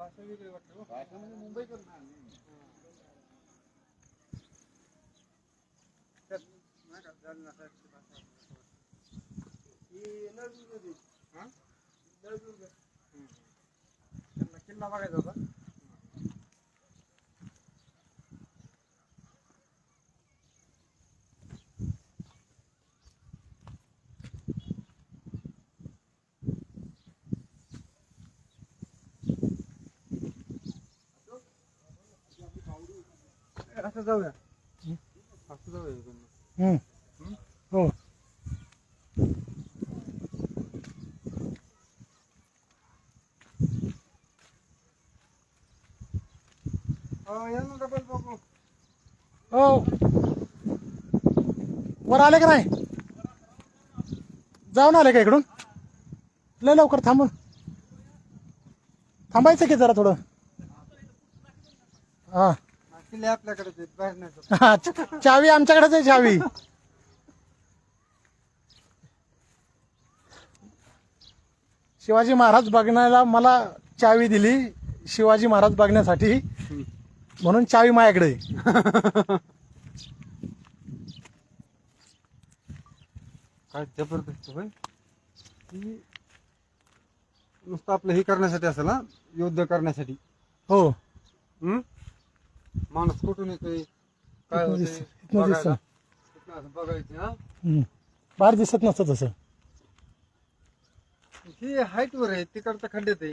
भाषा वेगळी वाटते हो. भाषा म्हणजे मुंबईकर ना त्यात नाही का जालना साईडची भाषा आपल्याला वाटते. हा? हम्म. त्यांना किल्ला बघायचा होता असं जाऊया. असं जाऊया इकडनं. हम्म. हो. हो, या ना डबल बघू हो. वर आले का नाही? जाऊन आले का इकडून? लय लवकर थांबून थांबायचं की जरा थोडं? हा. किल्ले आपल्याकडेच आहेत बाहेर नाही जात. हा, च- चावी आमच्याकडेच आहे चावी शिवाजी महाराज बघण्याला मला चावी दिली शिवाजी महाराज बघण्यासाठी म्हणून चावी माझ्याकडे आहे. काय जबरदस्त होय की नुसतं आपलं हे करण्यासाठी असेल ना युद्ध करण्यासाठी हो हम्म? माणूस कुठून येतोय काय इथनं होतंय दिसतं, इथनं बघायला. दिसतं. इथनं असं बघायचं हा हम्म. बाहेर दिसत नसतं तसं ही हाईट वर आहे तिकडचं खड्ड्यात आहे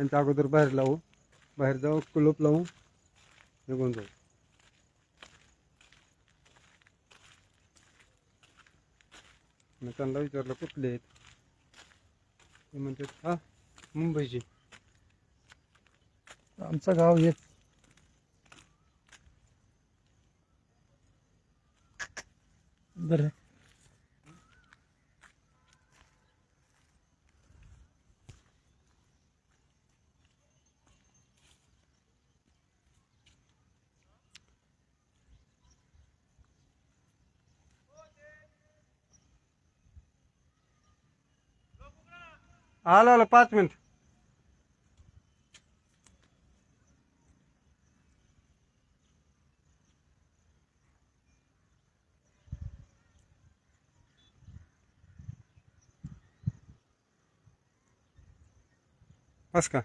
अगोदर बाहेर लावू बाहेर जाऊ कुलूप लावू निघून जाऊ मग त्यांना विचारलं कुठले आहेत ते म्हणतात हा मुंबईचे आमचं गाव बरं आलं आलं पाच मिनिट. बस का?